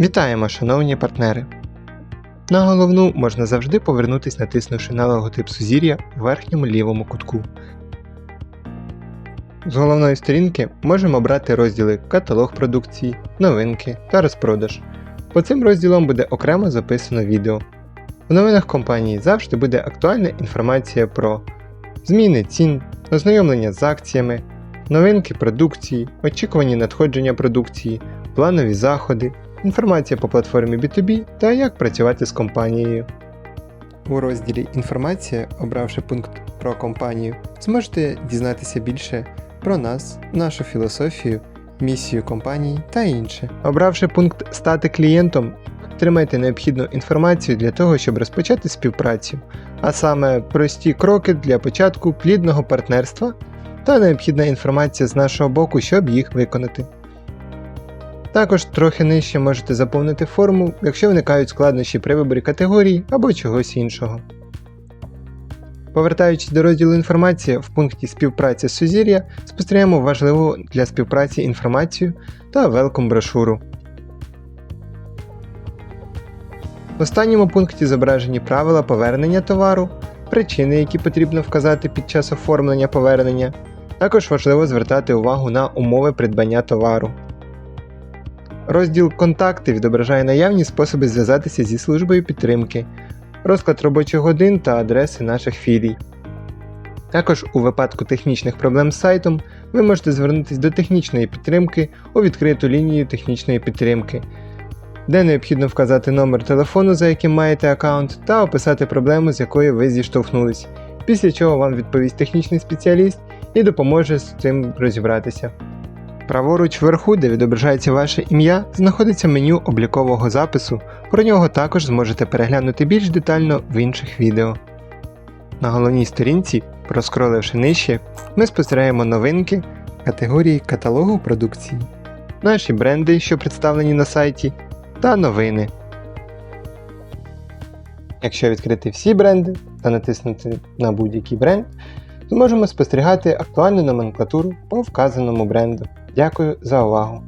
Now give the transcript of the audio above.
Вітаємо, шановні партнери! На головну можна завжди повернутись, натиснувши на логотип Сузір'я у верхньому лівому кутку. З головної сторінки можемо обрати розділи Каталог продукції, новинки та розпродаж. По цим розділам буде окремо записано відео. В новинах компанії завжди буде актуальна інформація про зміни цін, ознайомлення з акціями, новинки продукції, очікувані надходження продукції, планові заходи, інформація по платформі B2B та як працювати з компанією. У розділі Інформація, обравши пункт про компанію, зможете дізнатися більше про нас, нашу філософію, місію компанії та інше. Обравши пункт Стати клієнтом, отримайте необхідну інформацію для того, щоб розпочати співпрацю, а саме прості кроки для початку плідного партнерства та необхідна інформація з нашого боку, щоб їх виконати. Також трохи нижче можете заповнити форму, якщо виникають складнощі при виборі категорії або чогось іншого. Повертаючись до розділу інформація, в пункті співпраця з Сузір'я спостерігаємо важливу для співпраці інформацію та велком брошуру. В останньому пункті зображені правила повернення товару, причини, які потрібно вказати під час оформлення повернення. Також важливо звертати увагу на умови придбання товару. Розділ Контакти відображає наявні способи зв'язатися зі службою підтримки, розклад робочих годин та адреси наших філій. Також у випадку технічних проблем з сайтом ви можете звернутися до технічної підтримки у відкриту лінію технічної підтримки, де необхідно вказати номер телефону, за яким маєте аккаунт, та описати проблему, з якою ви зіштовхнулись, після чого вам відповість технічний спеціаліст і допоможе з цим розібратися. Праворуч вверху, де відображається ваше ім'я, знаходиться меню облікового запису, про нього також зможете переглянути більш детально в інших відео. На головній сторінці, проскроливши нижче, ми спостерігаємо новинки категорії каталогу продукції, наші бренди, що представлені на сайті, та новини. Якщо відкрити всі бренди та натиснути на будь-який бренд, зможемо спостерігати актуальну номенклатуру по вказаному бренду. Дякую за увагу!